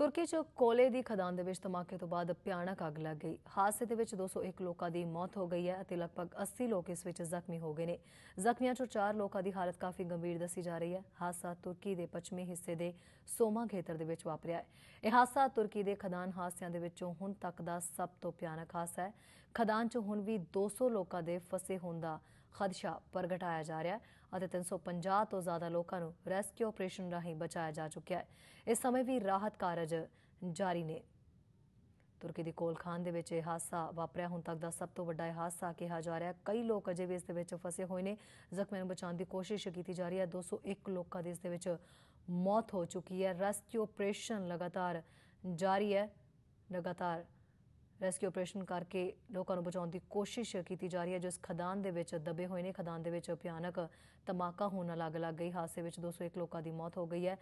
ਤੁਰਕੀ 'ਚ ਕੋਲੇ ਦੀ ਖਦਾਨ ਦੇ ਵਿੱਚ ਧਮਾਕੇ ਤੋਂ ਬਾਅਦ ਭਿਆਨਕ ਅੱਗ ਲੱਗ ਗਈ। ਹਾਦਸੇ ਦੇ ਵਿੱਚ 201 ਲੋਕਾਂ ਦੀ ਮੌਤ ਹੋ ਗਈ ਹੈ ਅਤੇ ਲਗਭਗ 80 ਲੋਕ ਇਸ ਵਿੱਚ ਜ਼ਖਮੀ ਹੋ ਗਏ ਨੇ। ਜ਼ਖਮੀਆਂ 'ਚੋਂ 4 ਲੋਕਾਂ ਦੀ ਹਾਲਤ ਕਾਫੀ ਗੰਭੀਰ ਦੱਸੀ ਜਾ ਰਹੀ ਹੈ। ਹਾਦਸਾ ਤੁਰਕੀ ਦੇ ਪੱਛਮੀ ਹਿੱਸੇ ਦੇ ਸੋਮਾ ਖੇਤਰ ਦੇ ਵਿੱਚ ਵਾਪਰਿਆ ਹੈ। ਇਹ ਹਾਦਸਾ ਤੁਰਕੀ ਦੇ ਖਦਾਨ ਹਾਦਸਿਆਂ ਦੇ ਵਿੱਚੋਂ ਹੁਣ ਤੱਕ ਦਾ ਸਭ ਤੋਂ ਭਿਆਨਕ ਹਾਦਸਾ ਹੈ। ਖਦਾਨ 'ਚ ਹੁਣ ਵੀ 200 ਲੋਕਾਂ ਦੇ ਫਸੇ ਹੋਣ ਦਾ ਖਦਸ਼ਾ ਪ੍ਰਗਟਾਇਆ ਜਾ ਰਿਹਾ ਹੈ ਅਤੇ 350 ਤੋਂ ਜ਼ਿਆਦਾ ਲੋਕਾਂ ਨੂੰ ਰੈਸਕਿਊ ਆਪਰੇਸ਼ਨ ਰਾਹੀਂ ਬਚਾਇਆ ਜਾ ਚੁੱਕਿਆ ਹੈ। ਇਸ ਸਮੇਂ ਵੀ ਰਾਹਤ ਕਾਰਜ ਜਾਰੀ ਨੇ। ਤੁਰਕੀ ਦੀ ਕੋਲ ਖਾਨ ਦੇ ਵਿੱਚ ਇਹ ਹਾਦਸਾ ਵਾਪਰਿਆ। ਹੁਣ ਤੱਕ ਦਾ ਸਭ ਤੋਂ ਵੱਡਾ ਇਹ ਹਾਦਸਾ ਕਿਹਾ ਜਾ ਰਿਹਾ ਕਈ ਲੋਕ ਅਜੇ ਵੀ ਇਸ ਦੇ ਵਿੱਚ ਫਸੇ ਹੋਏ ਨੇ। ਜ਼ਖਮੀਆਂ ਨੂੰ ਬਚਾਉਣ ਦੀ ਕੋਸ਼ਿਸ਼ ਕੀਤੀ ਜਾ ਰਹੀ ਹੈ। 201 ਲੋਕਾਂ ਦੀ ਇਸ ਦੇ ਵਿੱਚ ਮੌਤ ਹੋ ਚੁੱਕੀ ਹੈ। ਰੈਸਕਿਊ ਆਪਰੇਸ਼ਨ ਲਗਾਤਾਰ ਜਾਰੀ ਹੈ। ਲਗਾਤਾਰ ਰੈਸਕਿਊ ਆਪਰੇਸ਼ਨ ਕਰਕੇ ਲੋਕਾਂ ਨੂੰ ਬਚਾਉਣ ਦੀ ਕੋਸ਼ਿਸ਼ ਕੀਤੀ ਜਾ ਰਹੀ ਹੈ, ਜਿਸ ਖਦਾਨ ਦੇ ਵਿੱਚ ਦਬੇ ਹੋਏ ਨੇ। ਖਦਾਨ ਦੇ ਵਿੱਚ ਭਿਆਨਕ ਧਮਾਕਾ ਹੋਣ ਨਾਲ ਅੱਗ ਲੱਗ ਗਈ। ਹਾਦਸੇ ਵਿੱਚ 201 ਲੋਕਾਂ ਦੀ ਮੌਤ ਹੋ ਗਈ ਹੈ।